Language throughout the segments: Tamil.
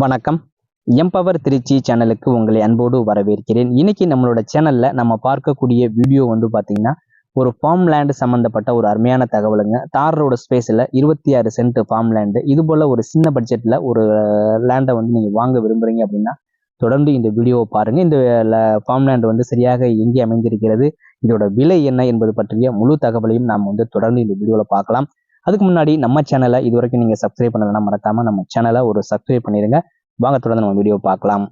வணக்கம். எம்பவர் திருச்சி சேனலுக்கு உங்களை அன்போடு வரவேற்கிறேன். இன்னைக்கு நம்மளோட சேனல்ல நம்ம பார்க்கக்கூடிய வீடியோ வந்து பாத்தீங்கன்னா ஒரு ஃபார்ம் லேண்டு சம்பந்தப்பட்ட ஒரு அருமையான தகவலுங்க. தார் ரோடு ஸ்பேஸில் இருபத்தி ஆறு சென்ட் ஃபார்ம் லேண்டு இது போல ஒரு சின்ன பட்ஜெட்டில் ஒரு லேண்டை வந்து நீங்கள் வாங்க விரும்புறீங்க அப்படின்னா தொடர்ந்து இந்த வீடியோவை பாருங்க. இந்த ஃபார்ம் லேண்ட் வந்து சரியாக எங்கே அமைந்திருக்கிறது இதோட விலை என்ன என்பது பற்றிய முழு தகவலையும் நாம் வந்து தொடர்ந்து இந்த வீடியோவில் பார்க்கலாம். அதுக்கு முன்னாடி நம்ம சேனலை இது வரைக்கும் நீங்கள் சப்ஸ்கிரைப் பண்ணலைன்னா மறக்காம நம்ம சேனலை ஒரு சப்ஸ்கிரைப் பண்ணிடுங்க வாங்க தொடர்ந்து நம்ம வீடியோ பார்க்கலாம்.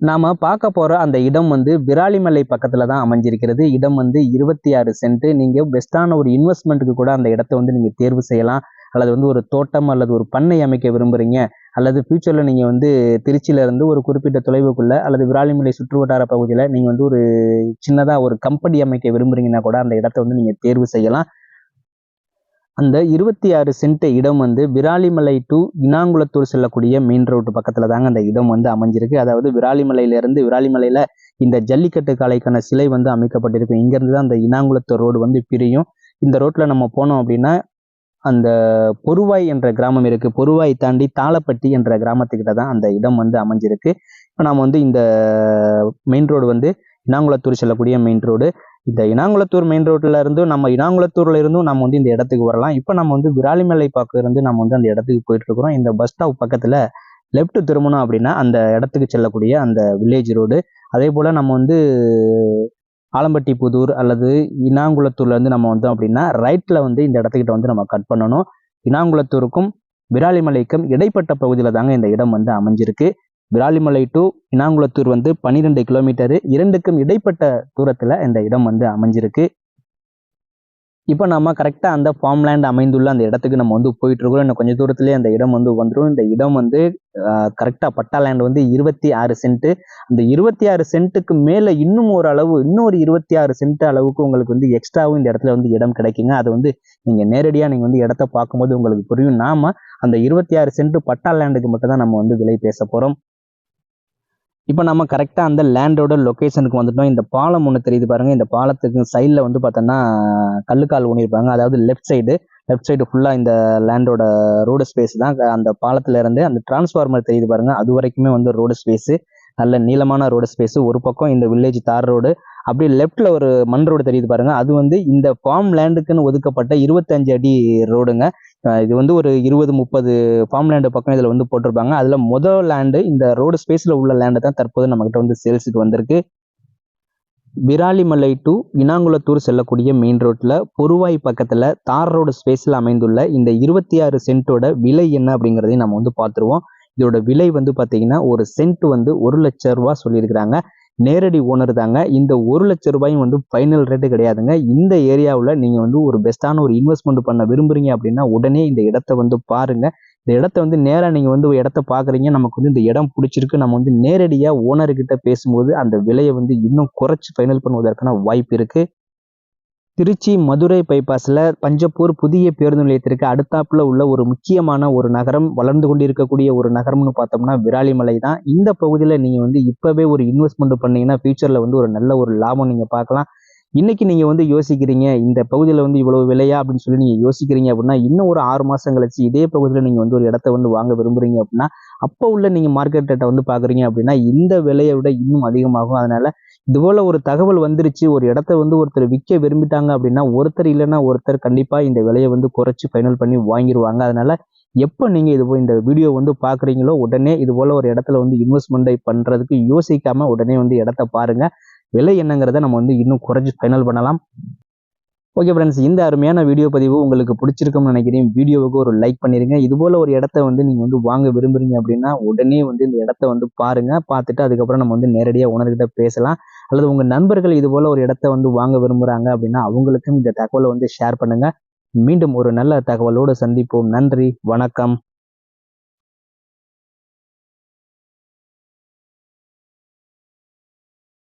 நாம பார்க்க போற அந்த இடம் வந்து விராலிமலை பக்கத்துல தான் அமைஞ்சிருக்கிறது. இடம் வந்து இருபத்தி ஆறு சென்ட் நீங்க பெஸ்டான ஒரு இன்வெஸ்ட்மெண்ட்டுக்கு கூட அந்த இடத்த வந்து நீங்க தேர்வு செய்யலாம். அல்லது வந்து ஒரு தோட்டம் அல்லது ஒரு பண்ணை அமைக்க விரும்புறீங்க. அல்லது ஃபியூச்சர்ல நீங்க வந்து திருச்சியில இருந்து ஒரு குறிப்பிட்ட தொலைவுக்குள்ள அல்லது விராலிமலை சுற்றுவட்டார பகுதியில நீங்க வந்து ஒரு சின்னதா ஒரு கம்பெனி அமைக்க விரும்புறீங்கன்னா கூட அந்த இடத்த வந்து நீங்க தேர்வு செய்யலாம். அந்த இருபத்தி ஆறு சென்ட் இடம் வந்து விராலிமலை டு இனாங்குளத்தூர் செல்லக்கூடிய மெயின் ரோடு பக்கத்துல தாங்க அந்த இடம் வந்து அமைஞ்சிருக்கு. அதாவது விராலிமலையிலேருந்து விராலிமலையில் விராலிமலையில இந்த ஜல்லிக்கட்டு காளைக்கான சிலை வந்து அமைக்கப்பட்டிருக்கும் இங்கேருந்து தான் அந்த இனாங்குளத்தூர் ரோடு வந்து பிரியும். இந்த ரோட்ல நம்ம போனோம் அப்படின்னா அந்த பொருவாய் என்ற கிராமம் இருக்கு. பொருவாய் தாண்டி தாளப்பட்டி என்ற கிராமத்துக்கிட்ட தான் அந்த இடம் வந்து அமைஞ்சிருக்கு. இப்போ நாம் வந்து இந்த மெயின் ரோடு வந்து இனாங்குளத்தூர் செல்லக்கூடிய மெயின் ரோடு இந்த இனாங்குளத்தூர் மெயின் ரோட்ல இருந்தும் நம்ம இனாங்குளத்தூர்ல இருந்தும் நம்ம வந்து இந்த இடத்துக்கு வரலாம். இப்போ நம்ம வந்து விராலிமலை பக்கம் இருந்து நம்ம வந்து அந்த இடத்துக்கு போயிட்டு இருக்கிறோம். இந்த பஸ் ஸ்டாப் பக்கத்துல லெஃப்ட் திரும்பணும் அப்படின்னா அந்த இடத்துக்கு செல்லக்கூடிய அந்த வில்லேஜ் ரோடு அதே போல நம்ம வந்து ஆலம்பட்டி புதூர் அல்லது இனாங்குளத்தூர்ல இருந்து நம்ம வந்தோம் அப்படின்னா ரைட்ல வந்து இந்த இடத்துக்கிட்ட வந்து நம்ம கட் பண்ணணும். இனாங்குளத்தூருக்கும் விராலிமலைக்கும் இடைப்பட்ட பகுதியில் தாங்க இந்த இடம் வந்து அமைஞ்சிருக்கு. விராலிமலை டு இனாங்குளத்தூர் வந்து பன்னிரெண்டு கிலோமீட்டரு இரண்டுக்கும் இடைப்பட்ட தூரத்துல இந்த இடம் வந்து அமைஞ்சிருக்கு. இப்போ நம்ம கரெக்டாக அந்த ஃபார்ம் லேண்ட் அமைந்துள்ள அந்த இடத்துக்கு நம்ம வந்து போயிட்டு இருக்கோம். இன்னும் கொஞ்சம் தூரத்துலேயே அந்த இடம் வந்து வந்துடும் இந்த இடம் வந்து கரெக்டாக பட்டா லேண்ட் வந்து இருபத்தி ஆறு சென்ட்டு அந்த இருபத்தி ஆறு சென்ட்டுக்கு மேலே இன்னும் ஒரு அளவு இன்னொரு இருபத்தி ஆறு சென்ட் அளவுக்கு உங்களுக்கு வந்து எக்ஸ்ட்ராவும் இந்த இடத்துல வந்து இடம் கிடைக்குங்க. அது வந்து நீங்கள் நேரடியாக நீங்கள் வந்து இடத்த பார்க்கும்போது உங்களுக்கு புரியும். நாம அந்த இருபத்தி ஆறு சென்ட் பட்டா லேண்டுக்கு மட்டும் தான் நம்ம வந்து விலை பேச போகிறோம் இப்போ நம்ம கரெக்டாக அந்த லேண்டோட லொக்கேஷனுக்கு வந்துட்டோம். இந்த பாலம் ஒன்று தெரியுது பாருங்க. இந்த பாலத்துக்கு சைடில் வந்து பார்த்தோன்னா கல்லுக்கால் ஊனியிருப்பாங்க அதாவது லெஃப்ட் சைடு லெஃப்ட் சைடு ஃபுல்லாக இந்த லேண்டோட ரோடு ஸ்பேஸ் தான். அந்த பாலத்துல இருந்து அந்த டிரான்ஸ்ஃபார்மர் தெரியுது பாருங்க. அது வரைக்குமே வந்து ரோடு ஸ்பேஸு நல்ல நீளமான ரோடு ஸ்பேஸு ஒரு பக்கம் இந்த வில்லேஜ் தார் ரோடு அப்படியே லெஃப்ட்ல ஒரு மண் ரோடு தெரியுது பாருங்க. அது வந்து இந்த ஃபார்ம் லேண்டுக்குன்னு ஒதுக்கப்பட்ட இருபத்தஞ்சு அடி ரோடுங்க இது வந்து ஒரு இருபது முப்பது ஃபார்ம் லேண்டு பக்கம் இதில் வந்து போட்டிருப்பாங்க. அதில் முதல் லேண்டு இந்த ரோடு ஸ்பேஸில் உள்ள லேண்டு தான் தற்போது நம்மகிட்ட வந்து சேல்ஸுக்கு வந்திருக்கு. விராலிமலை டு இனாங்குளத்தூர் செல்லக்கூடிய மெயின் ரோட்டில் பொருவாய் பக்கத்தில் தார் ரோடு ஸ்பேஸில் அமைந்துள்ள இந்த இருபத்தி ஆறு சென்ட்டோட விலை என்ன அப்படிங்கிறதையும் நம்ம வந்து பார்த்துருவோம். இதோட விலை வந்து பார்த்தீங்கன்னா ஒரு சென்ட் வந்து ஒரு லட்சம் ரூபா சொல்லியிருக்கிறாங்க. நேரடி ஓனர் தாங்க. இந்த ஒரு லட்சம் ரூபாயும் வந்து ஃபைனல் ரேட்டு கிடையாதுங்க. இந்த ஏரியாவில் நீங்கள் வந்து ஒரு பெஸ்ட்டான ஒரு இன்வெஸ்ட்மெண்ட் பண்ண விரும்புறீங்க அப்படின்னா உடனே இந்த இடத்த வந்து பாருங்க. இந்த இடத்த வந்து நேராக நீங்கள் வந்து இடத்த பார்க்குறீங்க நமக்கு வந்து இந்த இடம் பிடிச்சிருக்கு. நம்ம வந்து நேரடியாக ஓனர்கிட்ட பேசும்போது அந்த விலையை வந்து இன்னும் குறைச்சி ஃபைனல் பண்ணுவதற்கான வாய்ப்பு இருக்குது திருச்சி மதுரை பைபாஸில் பஞ்சப்பூர் புதிய பேருந்து நிலையத்திற்கு அடுத்தாப்புல உள்ள ஒரு முக்கியமான ஒரு நகரம் வளர்ந்து கொண்டிருக்கக்கூடிய ஒரு நகரம்னு பார்த்தோம்னா விராலிமலை தான். இந்த பகுதியில் நீங்கள் வந்து இப்போவே ஒரு இன்வெஸ்ட்மெண்ட் பண்ணீங்கன்னா ஃபியூச்சரில் வந்து ஒரு நல்ல ஒரு லாபம் நீங்கள் பார்க்கலாம். இன்னைக்கு நீங்கள் வந்து யோசிக்கிறீங்க இந்த பகுதியில் வந்து இவ்வளவு விலையா அப்படின்னு சொல்லி நீங்கள் யோசிக்கிறீங்க அப்படின்னா இன்னும் ஒரு ஆறு மாதம் கழிச்சு இதே பகுதியில் நீங்கள் வந்து ஒரு இடத்த வந்து வாங்க விரும்புறீங்க அப்படின்னா அப்போ உள்ள நீங்கள் மார்க்கெட் ரேட்டை வந்து பார்க்குறீங்க அப்படின்னா இந்த விலையை விட இன்னும் அதிகமாகும். அதனால இதுபோல் ஒரு தகவல் வந்துருச்சு. ஒரு இடத்த வந்து ஒருத்தர் விற்க விரும்பிட்டாங்க அப்படின்னா ஒருத்தர் இல்லைன்னா ஒருத்தர் கண்டிப்பாக இந்த விலையை வந்து குறைச்சி ஃபைனல் பண்ணி வாங்கிடுவாங்க அதனால எப்போ நீங்கள் இது இந்த வீடியோ வந்து பார்க்குறீங்களோ உடனே இது போல் ஒரு இடத்துல வந்து இன்வெஸ்ட்மெண்ட்டை பண்ணுறதுக்கு யோசிக்காமல் உடனே வந்து இடத்த பாருங்கள் விலை என்னங்கிறத நம்ம வந்து இன்னும் குறைஞ்சி ஃபைனல் பண்ணலாம். ஓகே ஃப்ரெண்ட்ஸ் இந்த அருமையான வீடியோ பதிவு உங்களுக்கு பிடிச்சிருக்கும்னு நினைக்கிறேன். வீடியோவுக்கு ஒரு லைக் பண்ணிருங்க. இதுபோல் ஒரு இடத்த வந்து நீங்கள் வந்து வாங்க விரும்புகிறீங்க அப்படின்னா உடனே வந்து இந்த இடத்த வந்து பாருங்கள் பார்த்துட்டு அதுக்கப்புறம் நம்ம வந்து நேரடியாக உணர்கிட்ட பேசலாம். அல்லது உங்கள் நண்பர்கள் இதுபோல் ஒரு இடத்த வந்து வாங்க விரும்புகிறாங்க அப்படின்னா அவங்களுக்கும் இந்த தகவலை வந்து ஷேர் பண்ணுங்கள் மீண்டும் ஒரு நல்ல தகவலோடு சந்திப்போம். நன்றி. வணக்கம்.